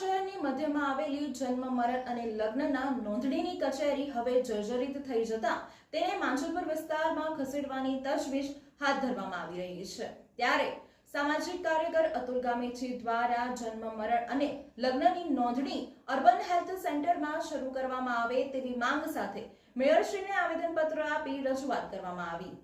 શહેરની મધ્યમાં આવેલી જન્મ, મરણ અને લગ્નના નોંધણીની કચેરી હવે જર્જરિત થઈ જતા તેને માંજલપુર વિસ્તારમાં ખસેડવાની તજવીજ હાથ ધરવામાં આવી રહી છે. ત્યારે સામાજિક કાર્યકર અતુલ ગામેચી દ્વારા જન્મ, મરણ અને લગ્નની નોંધણી અર્બન હેલ્થ સેન્ટરમાં શરૂ કરવામાં આવે તેવી માંગ સાથે મેયરશ્રીને આવેદનપત્ર આપી રજૂઆત કરવામાં આવી.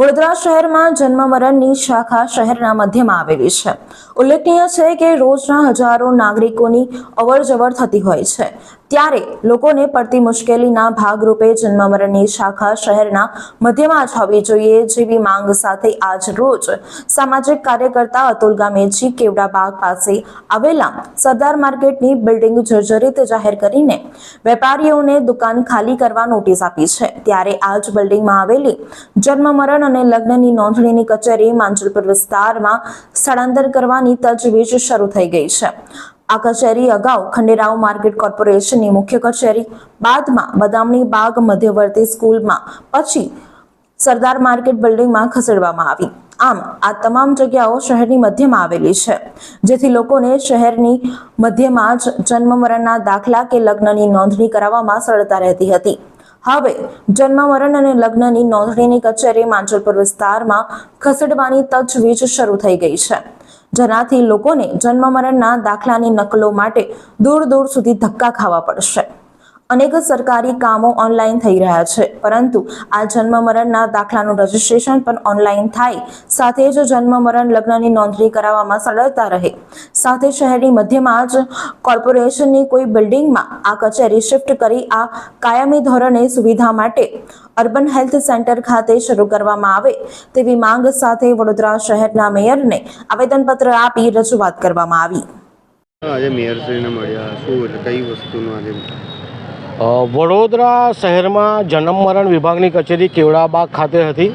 વડોદરા શહેરમાં જન્મ મરણની શાખા શહેરના મધ્યમાં આવેલી છે. ઉલ્લેખનીય છે કે રોજના હજારો નાગરિકોની અવરજવર થતી હોય છે. ત્યારે લોકોને પડતી મુશ્કેલીના ભાગરૂપે જન્મ મરણની શાખા શહેરના મધ્યમાં જ હોવી જોઈએ જેવી માંગ સાથે આજ રોજ સામાજિક કાર્યકર્તા અતુલ ગામેજી કેવડાબાગ પાસે આવેલા સરદાર માર્કેટની બિલ્ડિંગ જર્જરિત જાહેર કરીને વેપારીઓને દુકાન ખાલી કરવા નોટિસ આપી છે. ત્યારે આજ બિલ્ડિંગમાં આવેલી જન્મ મરણ અને લગ્નની નોંધણીની કચેરી માંજલપુર વિસ્તારમાં સ્થળાંતર કરવાની તજવીજ શરૂ થઈ ગઈ છે. આ કચેરી અગાઉ ખંડેરાવ માર્કેટ કોર્પોરેશનની મુખ્ય કચેરી, બાદમાં બદામણી બાગ મધ્યવર્તી સ્કૂલમાં, પછી સરદાર માર્કેટ બિલ્ડિંગમાં ખસેડવામાં આવી. આમ, આ તમામ જગ્યાઓ શહેરની મધ્યમાં આવેલી છે, જેથી લોકોને શહેરની મધ્યમાં જ જન્મ મરણના દાખલા કે લગ્નની નોંધણી કરાવવામાં સરળતા રહેતી હતી. હવે જન્મ મરણ અને લગ્નની નોંધણીની કચેરી માંજલપુર વિસ્તારમાં ખસેડવાની તજવીજ શરૂ થઈ ગઈ છે. જેનાથી લોકોને જન્મ મરણના દાખલાની નકલો માટે દૂર દૂર સુધી ધક્કા ખાવા પડશે. અનેક સરકારી કામો ઓનલાઈન થઈ રહ્યા છે. પરંતુ આ જન્મ મરણના દાખલાનું રજીસ્ટ્રેશન પણ ઓનલાઈન થાય. સાથે જ જન્મ મરણ લગ્નની નોંધણી કરાવવામાં સરળતા રહે. સાથે શહેરની મધ્યમાં જ કોર્પોરેશનની કોઈ બિલ્ડિંગમાં આ કચેરી શિફ્ટ કરી આ કાયમી ધોરણે સુવિધા માટે અર્બન હેલ્થ સેન્ટર ખાતે શરૂ કરવામાં આવે તેવી માંગ સાથે વડોદરા શહેરના મેયરને આવેદનપત્ર આપી રજૂઆત કરવામાં આવી. આજે મેયરશ્રીને મળ્યા. શું કઈ વસ્તુનું આજે વડોદરા શહેરમાં જન્મ મરણ વિભાગની કચેરી કેવડાબાગ ખાતે હતી.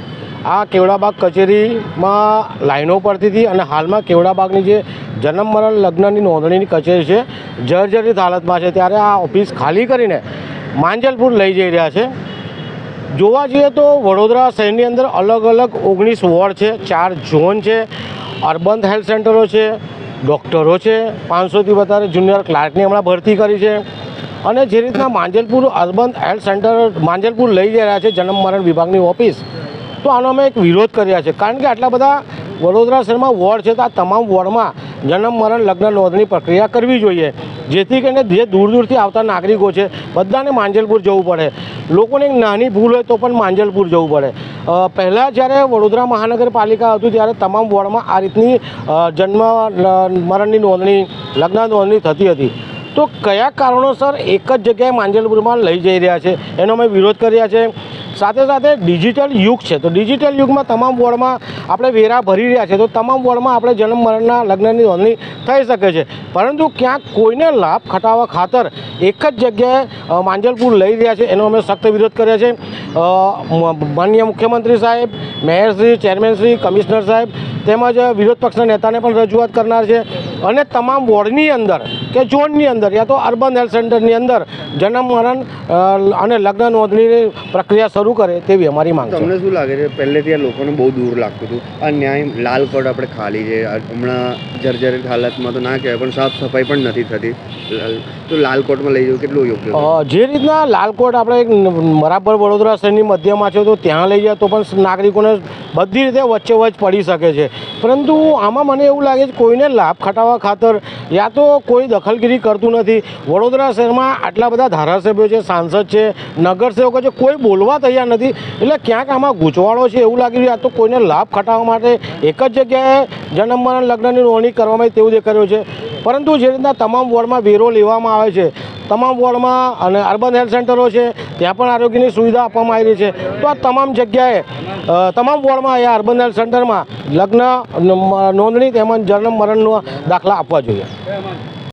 આ કેવડાબાગ કચેરીમાં લાઈનો પડતી હતી અને હાલમાં કેવડાબાગની જે જન્મ મરણ લગ્નની નોંધણીની કચેરી છે, જર્જરિત હાલતમાં છે. ત્યારે આ ઓફિસ ખાલી કરીને માંજલપુર લઈ જઈ રહ્યા છે. જોવા જઈએ તો વડોદરા શહેરની અંદર અલગ અલગ ઓગણીસ વોર્ડ છે, ચાર ઝોન છે અર્બન હેલ્થ સેન્ટરો છે, ડૉક્ટરો છે, પાંચસોથી વધારે જુનિયર ક્લાર્કની હમણાં ભરતી કરી છે. અને જે રીતના Manjalpur urban health centre Manjalpur લઈ જઈ રહ્યા છે જન્મ મરણ વિભાગની ઓફિસ, તો આનો અમે એક વિરોધ કર્યા છે. કારણ કે આટલા બધા વડોદરા શહેરમાં વોર્ડ છે, તો આ તમામ વોર્ડમાં જન્મ મરણ લગ્ન નોંધણી પ્રક્રિયા કરવી જોઈએ. જેથી કરીને જે દૂર દૂરથી આવતા નાગરિકો છે, બધાને માંજલપુર જવું પડે. લોકોને એક નાની ભૂલ હોય તો પણ માંજલપુર જવું પડે. પહેલાં જ્યારે વડોદરા મહાનગરપાલિકા હતું, ત્યારે તમામ વોર્ડમાં આ રીતની જન્મ મરણની નોંધણી, લગ્ન નોંધણી થતી હતી. તો કયા કારણોસર એક જ જગ્યાએ માંજલપુરમાં લઈ જઈ રહ્યા છે? એનો અમે વિરોધ કર્યા છે. સાથે સાથે ડિજિટલ યુગ છે. તો ડિજિટલ યુગમાં તમામ વોર્ડમાં આપણે વેરા ભરી રહ્યા છે. તો તમામ વોર્ડમાં આપણે જન્મ, મરણના લગ્નની નોંધણી થઈ શકે છે. પરંતુ ક્યાંક કોઈને લાભ ખટાવવા ખાતર એક જ જગ્યાએ માંજલપુર લઈ રહ્યા છે. એનો અમે સખ્ત વિરોધ કર્યા છે. માનનીય મુખ્યમંત્રી સાહેબ મેયરશ્રી ચેરમેનશ્રી કમિશનર સાહેબ તેમજ વિરોધ પક્ષના નેતાને પણ રજૂઆત કરનાર છે. અને તમામ વોર્ડની અંદર કે ઝોનની અંદર યા તો અર્બન હેલ્થ સેન્ટરની અંદર જન્મ મરણ અને લગ્ન નોંધણીની પ્રક્રિયા શરૂ કરે તેવી અમારી માંગ છે. તમને શું લાગે છે? પહેલેથી આ લોકોને બહુ દૂર લાગતું હતું. આ ન્યાય લાલ કોડ આપણે ખાલી છે. હમણાં જર્જરિત હાલતમાં તો ના કહેવાય પણ સાફ સફાઈ પણ નથી થતી. તો લાલ કોટમાં લઈ જવું કેટલું યોગ્ય જે રીતના લાલકોટ આપણે એક બરાબર વડોદરા શહેરની મધ્યમાં છે તો ત્યાં લઈ જાય તો પણ નાગરિકોને બધી રીતે વચ્ચે વચ્ચે પડી શકે છે. પરંતુ આમાં મને એવું લાગે છે કોઈને લાભ ખટાવવા ખાતર યા તો કોઈ દખલગીરી કરતું નથી. વડોદરા શહેરમાં આટલા બધા ધારાસભ્યો છે, સાંસદ છે, નગરસેવકો છે, કોઈ બોલવા તૈયાર નથી. એટલે ક્યાંક આમાં ગૂંચવાળો છે એવું લાગી રહ્યું આ તો કોઈને લાભ ખટાવવા માટે એક જ જગ્યાએ જન્મ મરણ લગ્નની નોંધણી કરવામાં તેવું દેખાઈ રહ્યું છે. પરંતુ જે રીતના તમામ વોર્ડમાં વેરો લેવામાં આવે છે, તમામ વોર્ડમાં અને અર્બન હેલ્થ સેન્ટરો છે, ત્યાં પણ આરોગ્યની સુવિધા આપવામાં આવી રહી છે. તો આ તમામ જગ્યાએ તમામ વોર્ડમાં, અહીંયા અર્બન હેલ્થ સેન્ટરમાં લગ્ન નોંધણી તેમજ જન્મ મરણનો દાખલા આપવા જોઈએ.